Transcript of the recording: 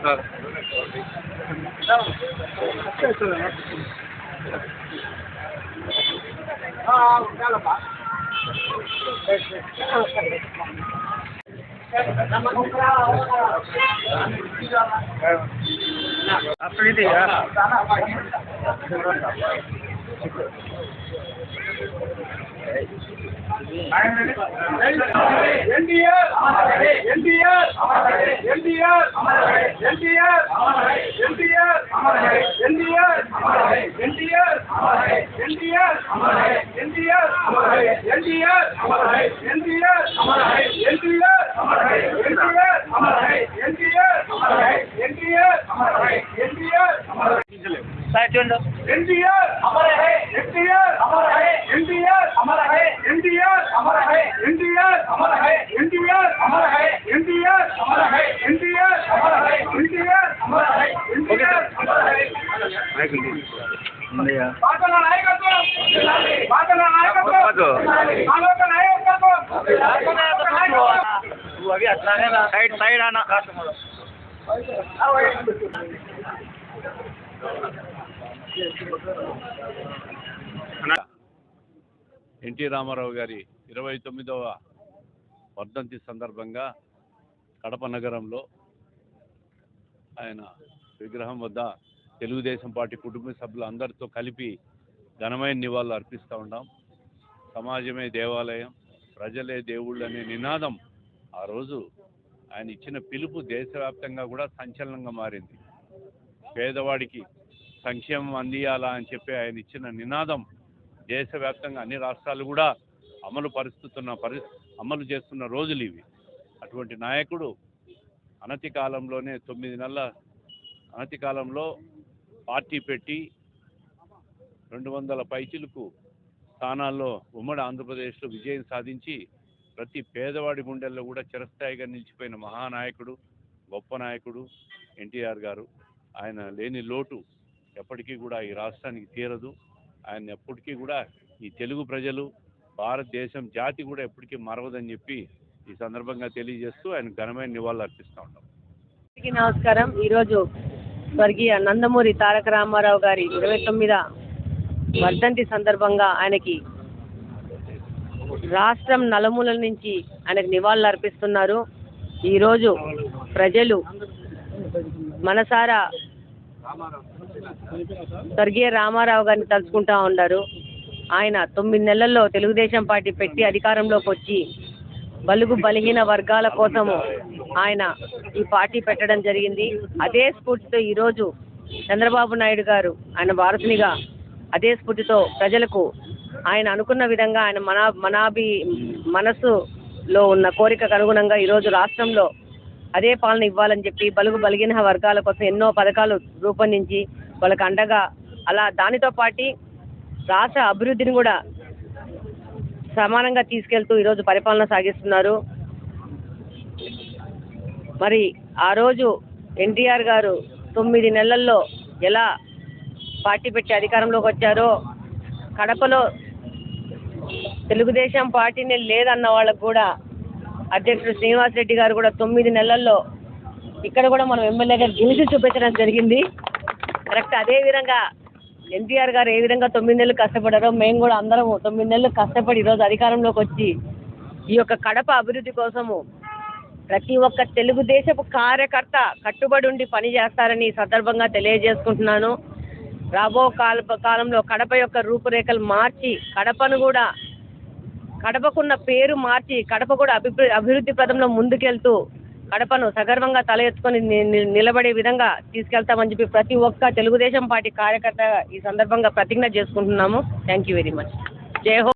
Vâng. આપણી થી હા NTR NTR NTR NTR NTR NTR NTR NTR sir చూడండి NTR NTR NTR NTR NTR NTR NTR NTR NTR NTR పాటల నాయకత్వం పాటల నాయకత్వం ఆలోక నాయకత్వం ఆలోక నాయకత్వం నువ్వు అవి అట్లానే సైడ్ సైడ్ అన్న. ఎన్టీ రామారావు గారి ఇరవై తొమ్మిదవ వర్ధంతి సందర్భంగా కడప నగరంలో ఆయన విగ్రహం వద్ద తెలుగుదేశం పార్టీ కుటుంబ సభ్యులు అందరితో కలిపి ఘనమైన నివాళులు అర్పిస్తూ ఉన్నాం సమాజమే దేవాలయం ప్రజలే దేవుళ్ళు అనే నినాదం. ఆ రోజు ఆయన ఇచ్చిన పిలుపు దేశవ్యాప్తంగా కూడా సంచలనంగా మారింది. పేదవాడికి సంక్షేమం అందియాలా అని చెప్పి ఆయన ఇచ్చిన నినాదం దేశవ్యాప్తంగా అన్ని రాష్ట్రాలు కూడా అమలు పరుస్తున్న పరి అమలు చేస్తున్న రోజులు ఇవి. అటువంటి నాయకుడు అనతి కాలంలోనే తొమ్మిది నెలల అనతి కాలంలో పార్టీ పెట్టి రెండు వందల పైచిలకు స్థానాల్లో ఉమ్మడి ఆంధ్రప్రదేశ్లో విజయం సాధించి ప్రతి పేదవాడి గుండెల్లో కూడా చిరస్థాయిగా నిలిచిపోయిన మహానాయకుడు గొప్ప నాయకుడు ఎన్టీఆర్ గారు. ఆయన లేని లోటు ఎప్పటికీ కూడా ఈ రాష్ట్రానికి తీరదు. ఆయన ఎప్పటికీ కూడా ఈ తెలుగు ప్రజలు భారతదేశం జాతి కూడా ఎప్పటికీ మరవదని చెప్పి ఈ సందర్భంగా తెలియజేస్తూ ఆయన ఘనమైన నివాళులు అర్పిస్తూ ఉంటాం నమస్కారం. ఈరోజు స్వర్గీయ నందమూరి తారక రామారావు గారి ఇరవై తొమ్మిద వర్ధంతి సందర్భంగా ఆయనకి రాష్ట్రం నలుమూలల నుంచి ఆయనకు నివాళులు అర్పిస్తున్నారు. ఈరోజు ప్రజలు మనసారా స్వర్గీయ రామారావు గారిని తలుచుకుంటా ఉన్నారు. ఆయన తొమ్మిది నెలల్లో తెలుగుదేశం పార్టీ పెట్టి అధికారంలోకి వచ్చి బలుగు బలహీన వర్గాల కోసము ఆయన ఈ పార్టీ పెట్టడం జరిగింది. అదే స్ఫూర్తితో ఈరోజు చంద్రబాబు నాయుడు గారు ఆయన వారసునిగా అదే స్ఫూర్తితో ప్రజలకు ఆయన అనుకున్న విధంగా ఆయన మనా మనాభి మనసులో ఉన్న కోరికకు అనుగుణంగా ఈరోజు రాష్ట్రంలో అదే పాలన ఇవ్వాలని చెప్పి బలుగు బలిగిన వర్గాల కోసం ఎన్నో పథకాలు రూపొందించి వాళ్ళకి అండగా అలా దానితో పాటి రాష్ట్ర అభివృద్ధిని కూడా సమానంగా తీసుకెళ్తూ ఈరోజు పరిపాలన సాగిస్తున్నారు. మరి ఆ రోజు ఎన్టీఆర్ గారు తొమ్మిది నెలల్లో ఎలా పార్టీ పెట్టి అధికారంలోకి వచ్చారో కడపలో తెలుగుదేశం పార్టీనే లేదన్న వాళ్ళకు కూడా అధ్యక్షుడు శ్రీనివాస్ రెడ్డి గారు కూడా తొమ్మిది నెలల్లో ఇక్కడ కూడా మనం ఎమ్మెల్యేగా గెలిచి చూపించడం జరిగింది. కరెక్ట్ అదే విధంగా ఎన్టీఆర్ గారు ఏ విధంగా తొమ్మిది నెలలు కష్టపడారో మేము కూడా అందరం తొమ్మిది నెలలు కష్టపడి ఈరోజు అధికారంలోకి వచ్చి ఈ యొక్క కడప అభివృద్ధి కోసము ప్రతి ఒక్క తెలుగుదేశపు కార్యకర్త కట్టుబడి ఉండి పని చేస్తారని ఈ సందర్భంగా తెలియజేసుకుంటున్నాను. రాబో కాల కాలంలో కడప యొక్క రూపురేఖలు మార్చి కడపను కూడా కడపకున్న పేరు మార్చి కడప కూడా అభివృద్ధి అభివృద్ధి పదంలో ముందుకెళ్తూ కడపను సగర్వంగా తల ఎత్తుకొని నిలబడే విధంగా తీసుకెళ్తామని చెప్పి ప్రతి ఒక్క తెలుగుదేశం పార్టీ కార్యకర్త ఈ సందర్భంగా ప్రతిజ్ఞ చేసుకుంటున్నాము. థ్యాంక్ యూ వెరీ మచ్ జై హో